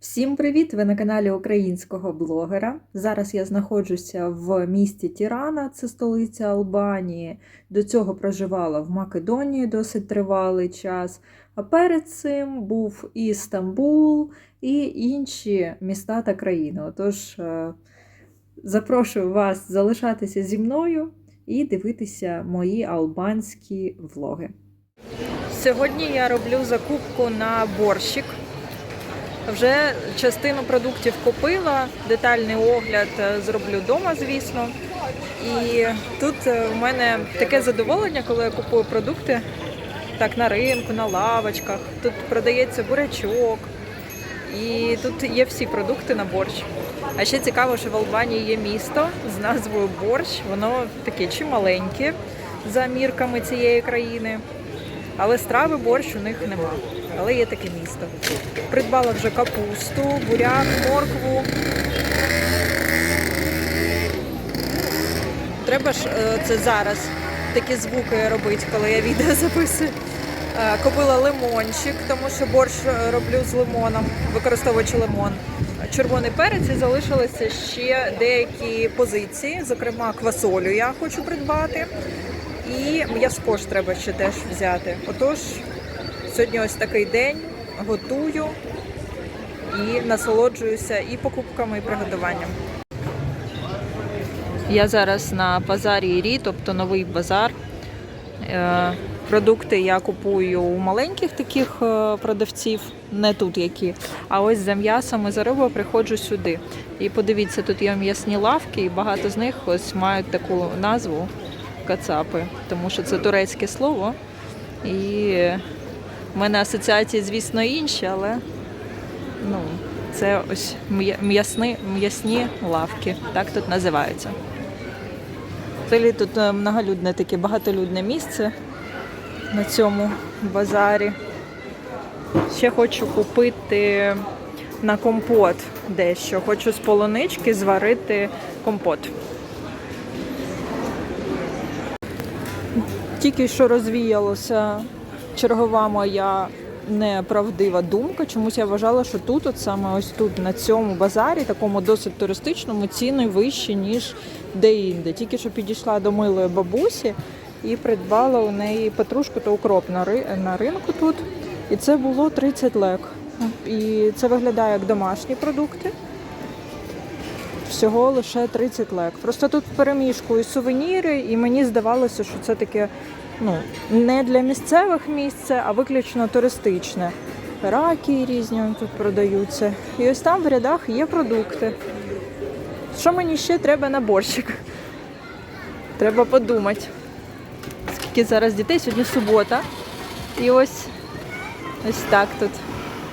Всім привіт! Ви на каналі українського блогера. Зараз я знаходжуся в місті Тірана, це столиця Албанії. До цього проживала в Македонії досить тривалий час. А перед цим був і Стамбул, і інші міста та країни. Отож, е, запрошую вас залишатися зі мною і дивитися мої албанські влоги. Сьогодні я роблю закупку на борщик. Вже частину продуктів купила, детальний огляд е, зроблю вдома, звісно. І тут е, в мене таке задоволення, коли я купую продукти так на ринку, на лавочках. Тут продається бурячок. І тут є всі продукти на борщ. А ще цікаво, що в Албанії є місто з назвою Борщ. Воно таке чималеньке за мірками цієї країни. Але страви борщ у них нема. Але є таке місто. Придбала вже капусту, буряк, моркву. Треба ж е, це зараз такі звуки робити, коли я відео записую. Е, Купила лимончик, тому що борщ е, роблю з лимоном, використовуючи лимон. Червоний перець і залишилися ще деякі позиції, зокрема квасолю я хочу придбати. І м'яско ж треба ще теж взяти. Отож, сьогодні ось такий день, готую і насолоджуюся і покупками, і приготуванням. Я зараз на базарі Ірі, тобто новий базар. Е, Продукти я купую у маленьких таких е, продавців, не тут які. А ось за м'ясом і за рибою приходжу сюди. І подивіться, тут є м'ясні лавки, і багато з них ось мають таку назву кацапи, тому що це турецьке слово. І в мене асоціації, звісно, інші, але ну, це ось м'я- м'ясні, м'ясні лавки, так тут називаються. Взагалі тут е, многолюдне таке багатолюдне місце на цьому базарі. Ще хочу купити на компот дещо. Хочу з полунички зварити компот. Тільки що розвіялася чергова моя неправдива думка. Чомусь я вважала, що тут, от саме ось тут, на цьому базарі, такому досить туристичному, ціни вищі, ніж де-інде. Тільки що підійшла до милої бабусі і придбала у неї петрушку та укроп на, ри- на ринку тут. І це було 30 лек. І це виглядає як домашні продукти. Всього лише 30 лек. Просто тут в переміжку і сувеніри, і мені здавалося, що це таке ну, не для місцевих місце, а виключно туристичне. Раки різні тут продаються. І ось там в рядах є продукти. Що мені ще треба на борщик? Треба подумати. Скільки зараз дітей? Сьогодні субота. І ось ось так тут.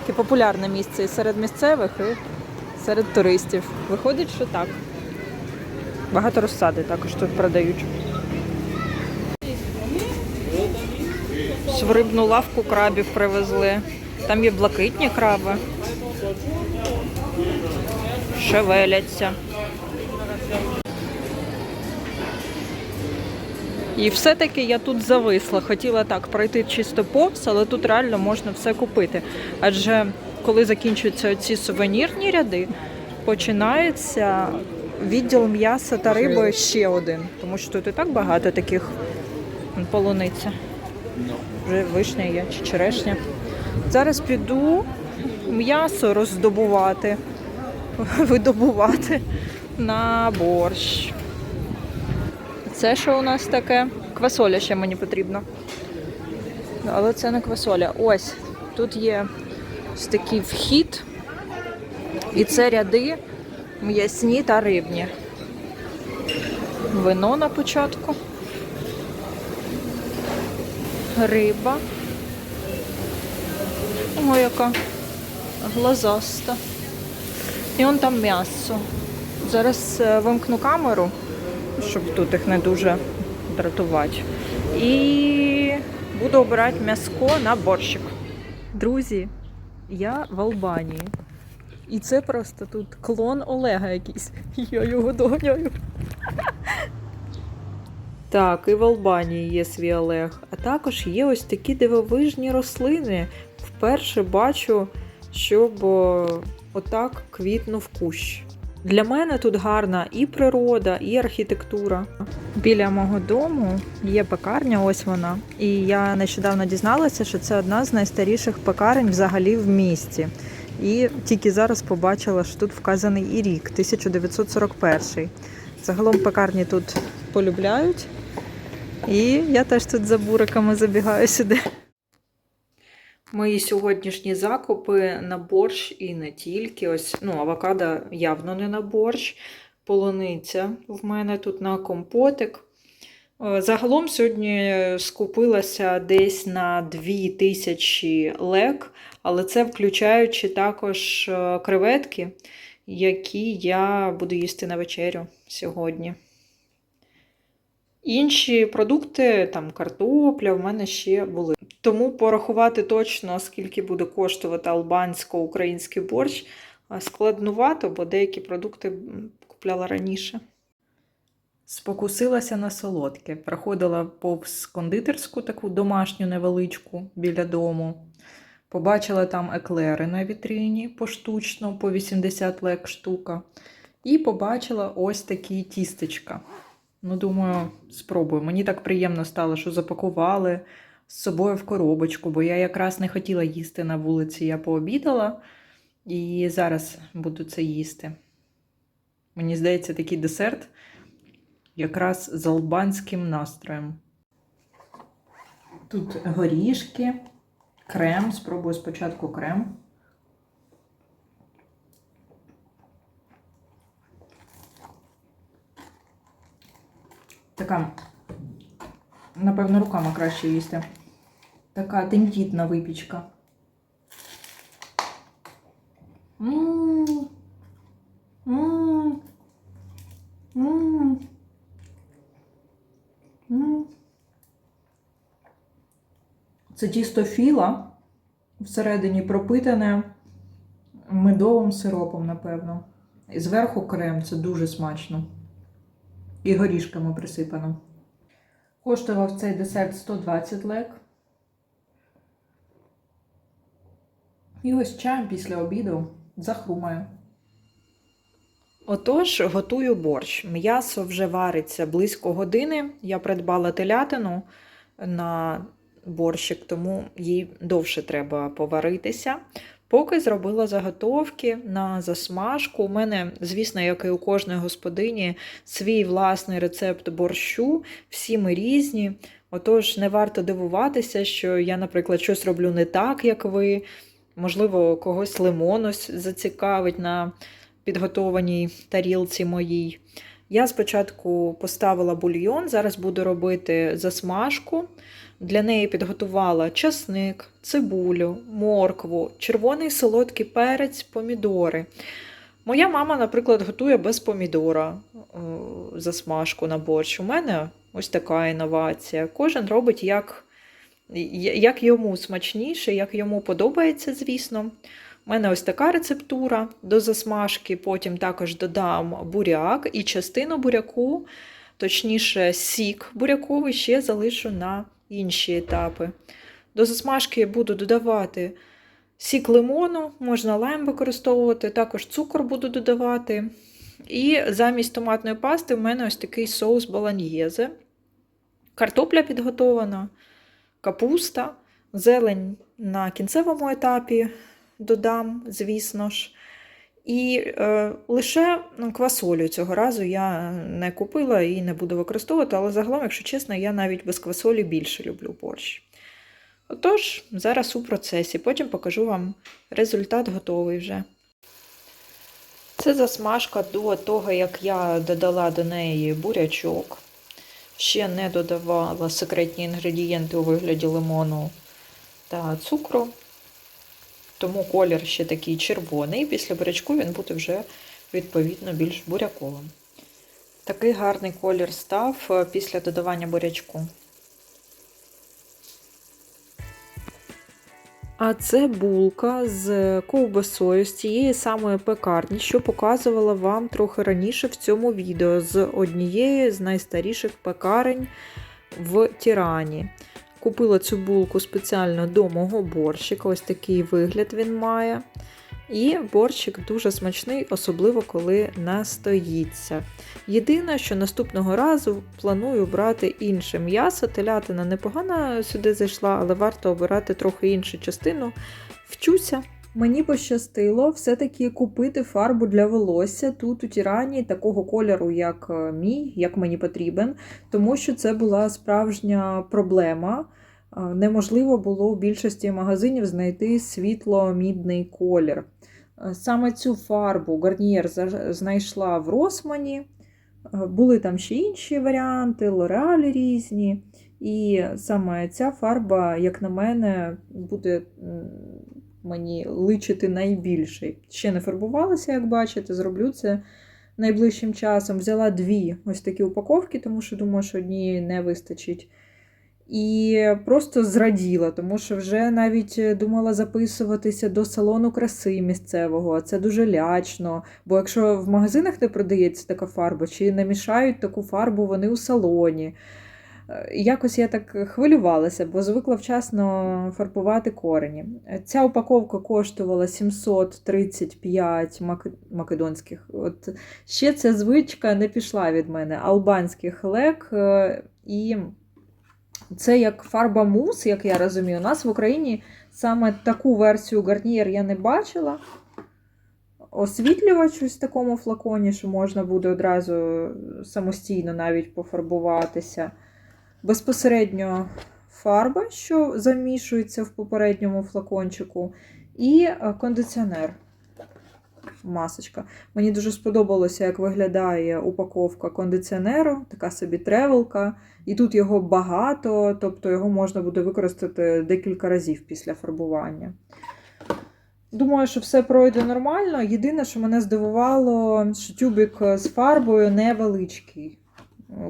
Таке популярне місце і серед місцевих, і серед туристів. Виходить, що так. Багато розсади також тут продають. В рибну лавку крабів привезли. Там є блакитні краби. Шевеляться. І все-таки я тут зависла. Хотіла так пройти чисто повз, але тут реально можна все купити. Адже коли закінчуються ці сувенірні ряди, починається відділ м'яса та риби ще один. Тому що тут і так багато таких полуниця. Вже вишня є чи черешня. Зараз піду м'ясо роздобувати, видобувати на борщ. Це що у нас таке? Квасоля ще мені потрібно. Але це не квасоля. Ось тут є ось такий вхід. І це ряди м'ясні та рибні. Вино на початку. Риба. О, яка глазаста. І он там м'ясо. Зараз е, вимкну камеру, щоб тут їх не дуже дратувати. І буду обирати м'яско на борщик. Друзі, я в Албанії. І це просто тут клон Олега якийсь. Я його доганяю. Так, і в Албанії є свій Олег. А також є ось такі дивовижні рослини. Вперше бачу, щоб отак квітнув кущ. Для мене тут гарна і природа, і архітектура. Біля мого дому є пекарня, ось вона. І я нещодавно дізналася, що це одна з найстаріших пекарень взагалі в місті. І тільки зараз побачила, що тут вказаний і рік 1941. Загалом пекарні тут полюбляють. І я теж тут за буриками забігаю сюди. Мої сьогоднішні закупи на борщ і не тільки. Ось, ну, авокадо явно не на борщ, полуниця в мене тут на компотик. Е, Загалом сьогодні скупилася десь на 2000 лек, але це включаючи також е, креветки, які я буду їсти на вечерю сьогодні. Інші продукти, там картопля, в мене ще були. Тому порахувати точно, скільки буде коштувати албансько-український борщ, складнувато, бо деякі продукти купляла раніше. Спокусилася на солодке. Проходила повз кондитерську таку домашню невеличку біля дому. Побачила там еклери на вітріні поштучно, по 80 лек штука. І побачила ось такі тістечка. Ну, думаю, спробую. Мені так приємно стало, що запакували з собою в коробочку, бо я якраз не хотіла їсти на вулиці. Я пообідала і зараз буду це їсти. Мені здається, такий десерт якраз з албанським настроєм. Тут горішки, крем. Спробую спочатку крем. Така, напевно, руками краще їсти. Така тендітна випічка. Це тісто філа всередині пропитане медовим сиропом, напевно. І зверху крем, це дуже смачно. І горішками присипано. Коштував цей десерт 120 лек. І ось чаєм після обіду захрумаю. Отож, готую борщ. М'ясо вже вариться близько години. Я придбала телятину на борщик, тому їй довше треба поваритися. Поки зробила заготовки на засмажку. У мене, звісно, як і у кожної господині, свій власний рецепт борщу. Всі ми різні. Отож, не варто дивуватися, що я, наприклад, щось роблю не так, як ви. Можливо, когось лимонось зацікавить на підготованій тарілці моїй. Я спочатку поставила бульйон, зараз буду робити засмажку. Для неї підготувала часник, цибулю, моркву, червоний солодкий перець, помідори. Моя мама, наприклад, готує без помідора е, засмажку на борщ. У мене ось така інновація. Кожен робить як, як йому смачніше, як йому подобається, звісно. У мене ось така рецептура до засмажки, потім також додам буряк і частину буряку, точніше, сік буряковий ще залишу на інші етапи. До засмажки буду додавати сік лимону, можна лайм використовувати, також цукор буду додавати. І замість томатної пасти в мене ось такий соус баланьєзе. Картопля підготована, капуста, зелень на кінцевому етапі додам, звісно ж. І е, лише ну, квасолю цього разу я не купила і не буду використовувати, але загалом, якщо чесно, я навіть без квасолі більше люблю борщ. Отож, зараз у процесі, потім покажу вам результат готовий вже. Це засмажка до того, як я додала до неї бурячок. Ще не додавала секретні інгредієнти у вигляді лимону та цукру. Тому колір ще такий червоний. Після бурячку він буде вже, відповідно, більш буряковим. Такий гарний колір став е, після додавання бурячку. А це булка з ковбасою з тієї самої пекарні, що показувала вам трохи раніше в цьому відео з однієї з найстаріших пекарень в Тірані. Купила цю булку спеціально до мого борщика. Ось такий вигляд він має. І борщик дуже смачний, особливо коли настоїться. Єдине, що наступного разу планую брати інше м'ясо. Телятина непогано сюди зайшла, але варто обирати трохи іншу частину. Вчуся. Мені пощастило все-таки купити фарбу для волосся тут у Тірані такого кольору, як е, мій, як мені потрібен, тому що це була справжня проблема. Е, Неможливо було в більшості магазинів знайти світло-мідний колір. Е, Саме цю фарбу Гарнієр знайшла в Росмані. Були там ще інші варіанти, лореалі різні. І саме ця фарба, як на мене, буде мені личити найбільше. Ще не фарбувалася, як бачите, зроблю це найближчим часом. Взяла дві ось такі упаковки, тому що думаю, що однієї не вистачить. І просто зраділа, тому що вже навіть е, думала записуватися до салону краси місцевого. Це дуже лячно. Бо якщо в магазинах не продається така фарба, чи намішають таку фарбу вони у салоні. Е, Якось я так хвилювалася, бо звикла вчасно фарбувати корені. Ця упаковка коштувала 735 мак- македонських. От ще ця звичка не пішла від мене. Албанських лек. е, І це як фарба мус, як я розумію. У нас в Україні саме таку версію гарнієр я не бачила. Освітлювач ось в такому флаконі, що можна буде одразу самостійно навіть пофарбуватися. Безпосередньо фарба, що замішується в попередньому флакончику, і е, кондиціонер. Масочка. Мені дуже сподобалося, як виглядає упаковка кондиціонеру, така собі тревелка. І тут його багато, тобто його можна буде використати декілька разів після фарбування. Думаю, що все пройде нормально. Єдине, що мене здивувало, що тюбик з фарбою невеличкий.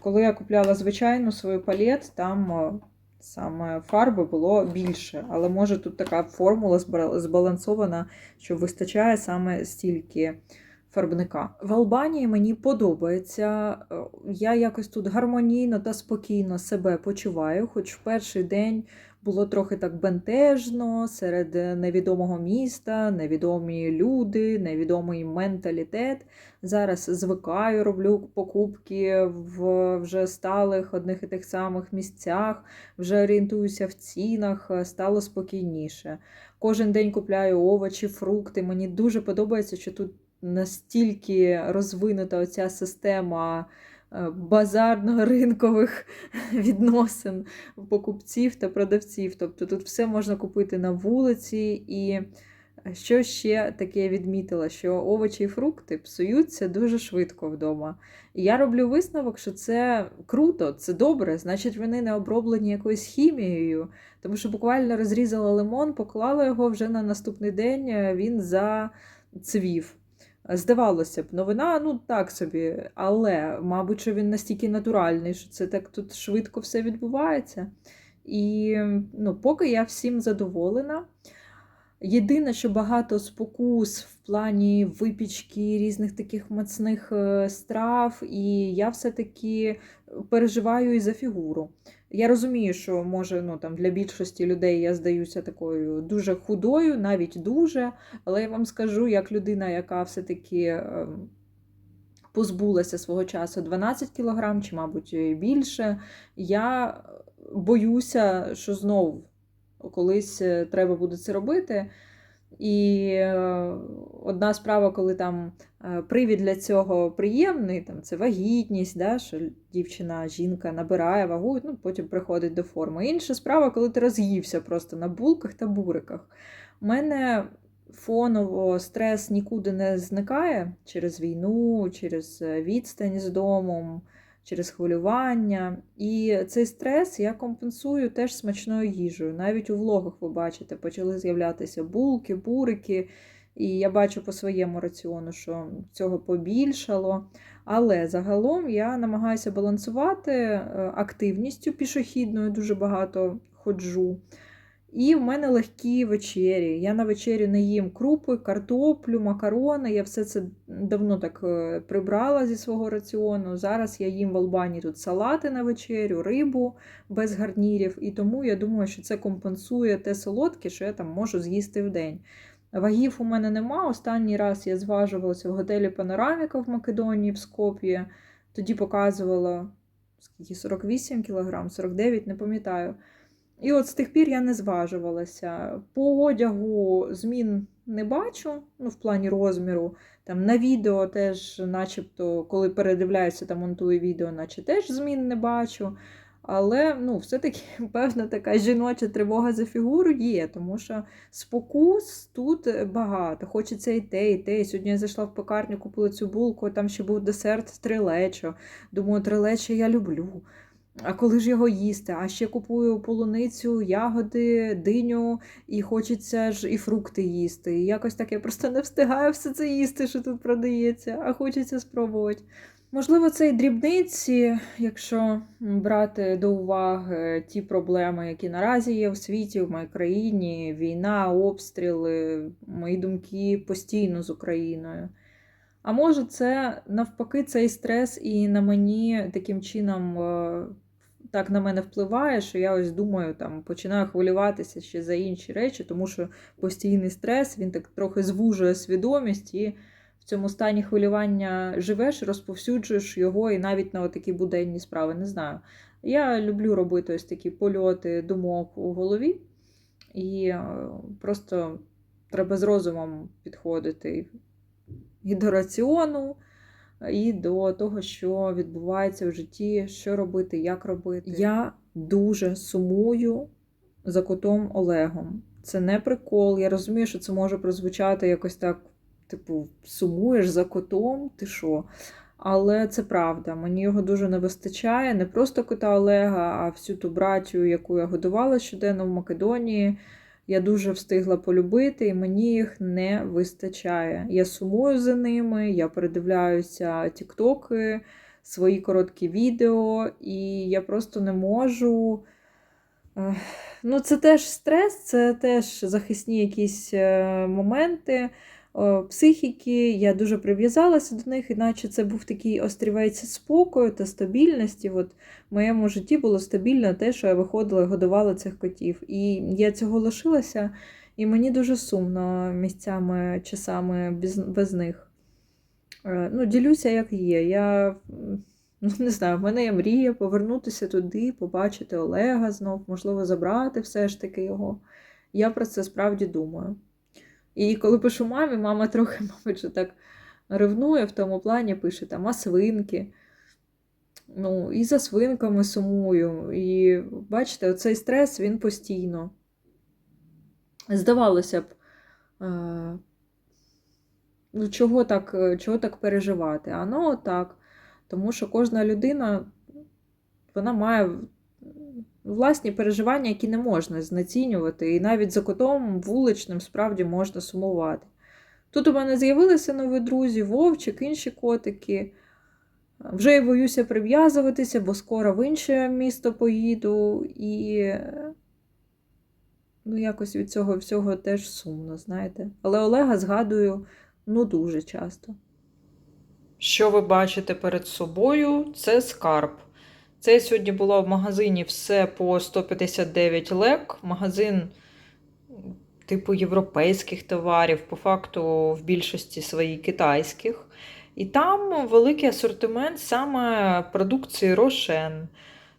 Коли я купляла звичайну свою палет, там е, саме фарби було більше. Але може тут така формула збалансована, що вистачає саме стільки фарбника. В Албанії мені подобається. Е, Я якось тут гармонійно та спокійно себе почуваю, хоч в перший день було трохи так бентежно серед невідомого міста, невідомі люди, невідомий менталітет. Зараз звикаю, роблю покупки в вже сталих одних і тих самих місцях, вже орієнтуюся в цінах, е, стало спокійніше. Кожен день купляю овочі, фрукти. Мені дуже подобається, що тут настільки розвинута оця система е, базарно-ринкових відносин покупців та продавців. Тобто тут все можна купити на вулиці. І що ще таке відмітила, що овочі і фрукти псуються дуже швидко вдома. І я роблю висновок, що це круто, це добре, значить, вони не оброблені якоюсь хімією. Тому що буквально розрізала лимон, поклала його вже на наступний день, е, він зацвів. Здавалося б, новина, ну так собі, але, мабуть, що він настільки натуральний, що це так тут швидко все відбувається. І ну, поки я всім задоволена. Єдине, що багато спокус в плані випічки, різних таких мацних е, страв, і я все-таки переживаю і за фігуру. Я розумію, що може ну, там, для більшості людей я здаюся такою дуже худою, навіть дуже, але я вам скажу, як людина, яка все-таки е, позбулася свого часу 12 кілограм, чи, мабуть, більше, я боюся, що знову колись е, треба буде це робити. І е, одна справа, коли там е, привід для цього приємний, там це вагітність, да, що дівчина, жінка набирає вагу, ну, потім приходить до форми. Інша справа, коли ти роз'ївся просто на булках та буриках. У мене фоново стрес нікуди не зникає через війну, через е, відстань з домом, через хвилювання. І цей стрес я компенсую теж смачною їжею. Навіть у влогах ви бачите, почали з'являтися булки, бурики. І я бачу по своєму раціону, що цього побільшало. Але загалом я намагаюся балансувати е, активністю пішохідною, дуже багато ходжу. І в мене легкі вечері. Я на вечері не їм крупи, картоплю, макарони. Я все це давно так е, прибрала зі свого раціону. Зараз я їм в Албанії тут салати на вечерю, рибу без гарнірів. І тому я думаю, що це компенсує те солодке, що я там можу з'їсти в день. Вагів у мене нема. Останній раз я зважувалася в готелі Панораміка в Македонії в Скоп'ї. Тоді показувала скільки 48 кг, 49, не пам'ятаю. І от з тих пір я не зважувалася. По одягу змін не бачу, ну, в плані розміру. Там на відео теж, начебто, коли передивляюся та монтую відео, наче теж змін не бачу. Але ну, все-таки певна така жіноча тривога за фігуру є, тому що спокус тут багато. Хочеться і те, і те. Сьогодні я зайшла в пекарню, купила цю булку, там ще був десерт трилечо. Думаю, трилечо я люблю. А коли ж його їсти? А ще купую полуницю, ягоди, диню, і хочеться ж і фрукти їсти. І якось так я просто не встигаю все це їсти, що тут продається, а хочеться спробувати. Можливо, це і дрібниці, якщо брати до уваги ті проблеми, які наразі є в світі, в моїй країні, війна, обстріли, мої думки постійно з Україною. А може, це навпаки цей стрес і на мені таким чином е, так на мене впливає, що я ось думаю, там починаю хвилюватися ще за інші речі, тому що постійний стрес він так трохи звужує свідомість і в цьому стані хвилювання живеш, розповсюджуєш його і навіть на такі буденні справи. Не знаю. Я люблю робити ось такі польоти думок у голові, і е, просто треба з розумом підходити і до раціону, і до того, що відбувається в житті, що робити, як робити. Я дуже сумую за котом Олегом. Це не прикол. Я розумію, що це може прозвучати якось так, типу, сумуєш за котом, ти що? Але це правда. Мені його дуже не вистачає. Не просто кота Олега, а всю ту братю, яку я годувала щоденно в Македонії. Я дуже встигла полюбити, і мені їх не вистачає. Я сумую за ними, я передивляюся тіктоки, свої короткі відео, і я просто не можу. Ну, це теж стрес, це теж захисні якісь е, моменти психіки. Я дуже прив'язалася до них, іначе це був такий острівець спокою та стабільності. От в моєму житті було стабільно те, що я виходила і годувала цих котів. І я цього лишилася, і мені дуже сумно місцями, часами без, без них. Е, Ну, ділюся, як є. Я ну, не знаю, в мене є мрія повернутися туди, побачити Олега знов, можливо, забрати все ж таки його. Я про це справді думаю. І коли пишу мамі, мама трохи, мабуть, що так ревнує в тому плані, пише там, а свинки. Ну, і за свинками сумую. І бачите, оцей стрес він постійно. Здавалося б, е, ну, чого так, чого так переживати? А ну так. Тому що кожна людина вона має власні переживання, які не можна знецінювати. І навіть за котом вуличним справді можна сумувати. Тут у мене з'явилися нові друзі, вовчик, інші котики. Вже я боюся прив'язуватися, бо скоро в інше місто поїду, і ну, якось від цього всього теж сумно, знаєте. Але Олега згадую ну дуже часто. Що ви бачите перед собою? Це скарб. Це сьогодні була в магазині все по 159 лек. Магазин типу європейських товарів, по факту в більшості своїй китайських. І там великий асортимент саме продукції Рошен.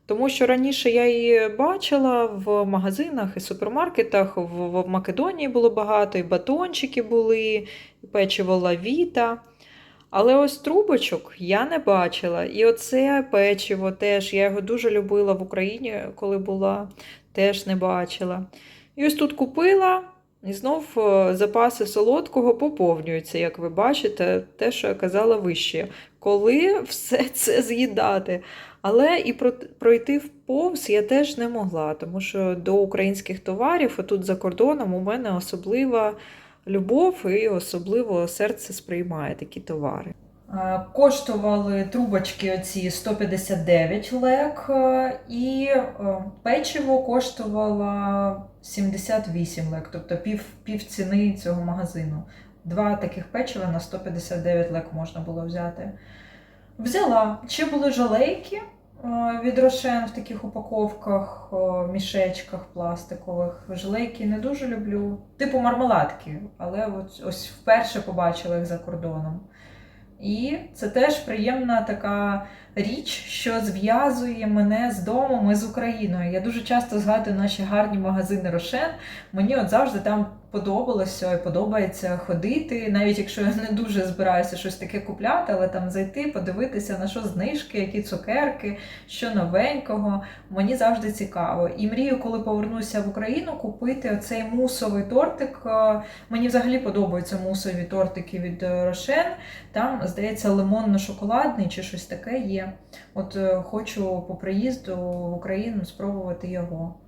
Тому що раніше я її бачила в магазинах і супермаркетах. В Македонії було багато, і батончики були, і печиво лавіта. Але ось трубочок я не бачила. І оце печиво теж. Я його дуже любила в Україні, коли була, теж не бачила. І ось тут купила, і знов е, запаси солодкого поповнюються, як ви бачите, те, що я казала вище. Коли все це з'їдати. Але і пройти в повз я теж не могла, тому що до українських товарів, отут за кордоном, у мене особлива любов і особливо серце сприймає такі товари. Коштували трубочки оці 159 лек, е, і е, печиво коштувало 78 лек, тобто пів, пів ціни цього магазину. Два таких печива на 159 лек можна було взяти. Взяла. Ще були жалейки, Е, Від Рошен в таких упаковках, мішечках пластикових. Желейки не дуже люблю. Типу мармеладки, але от ось вперше побачила їх за кордоном. І це теж приємна така річ, що зв'язує мене з домом і з Україною. Я дуже часто згадую наші гарні магазини Рошен. Мені от завжди там подобалося і подобається ходити, навіть якщо я не дуже збираюся щось таке купляти, але там зайти, подивитися на що знижки, які цукерки, що новенького. Мені завжди цікаво. І мрію, коли повернуся в Україну, купити оцей мусовий тортик. Е, Мені взагалі подобаються мусові тортики від е, Рошен. Там, здається, лимонно-шоколадний чи щось таке є. От е, хочу по приїзду в Україну спробувати його.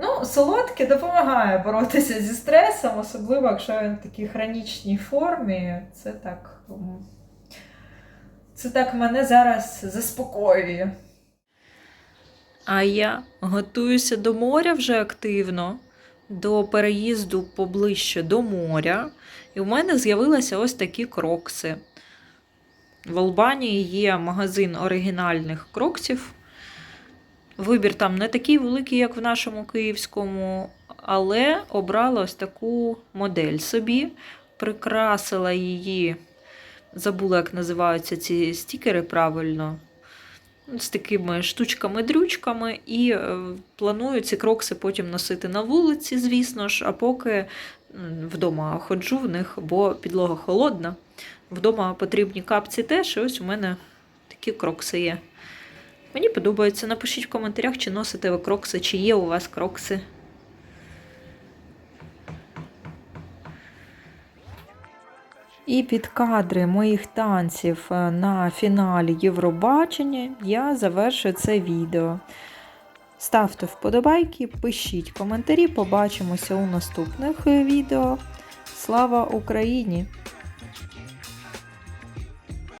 Ну, солодке допомагає боротися зі стресом, особливо якщо він в такій хронічній формі. Це так. Це так мене зараз заспокоює. А я готуюся до моря вже активно, до переїзду поближче до моря. І в мене з'явилися ось такі крокси. В Албанії є магазин оригінальних кроксів. Вибір там не такий великий, як в нашому київському, але обрала ось таку модель собі, прикрасила її, забула, як називаються ці стікери правильно. З такими штучками-дрючками, і е, планую ці крокси потім носити на вулиці, звісно ж, а поки вдома ходжу в них, бо підлога холодна. Вдома потрібні капці теж, і ось у мене такі крокси є. Мені подобається. Напишіть в коментарях, чи носите ви крокси, чи є у вас крокси. І під кадри моїх танців е, на фіналі Євробачення я завершую це відео. Ставте вподобайки, пишіть коментарі, побачимося у наступних е, відео. Слава Україні!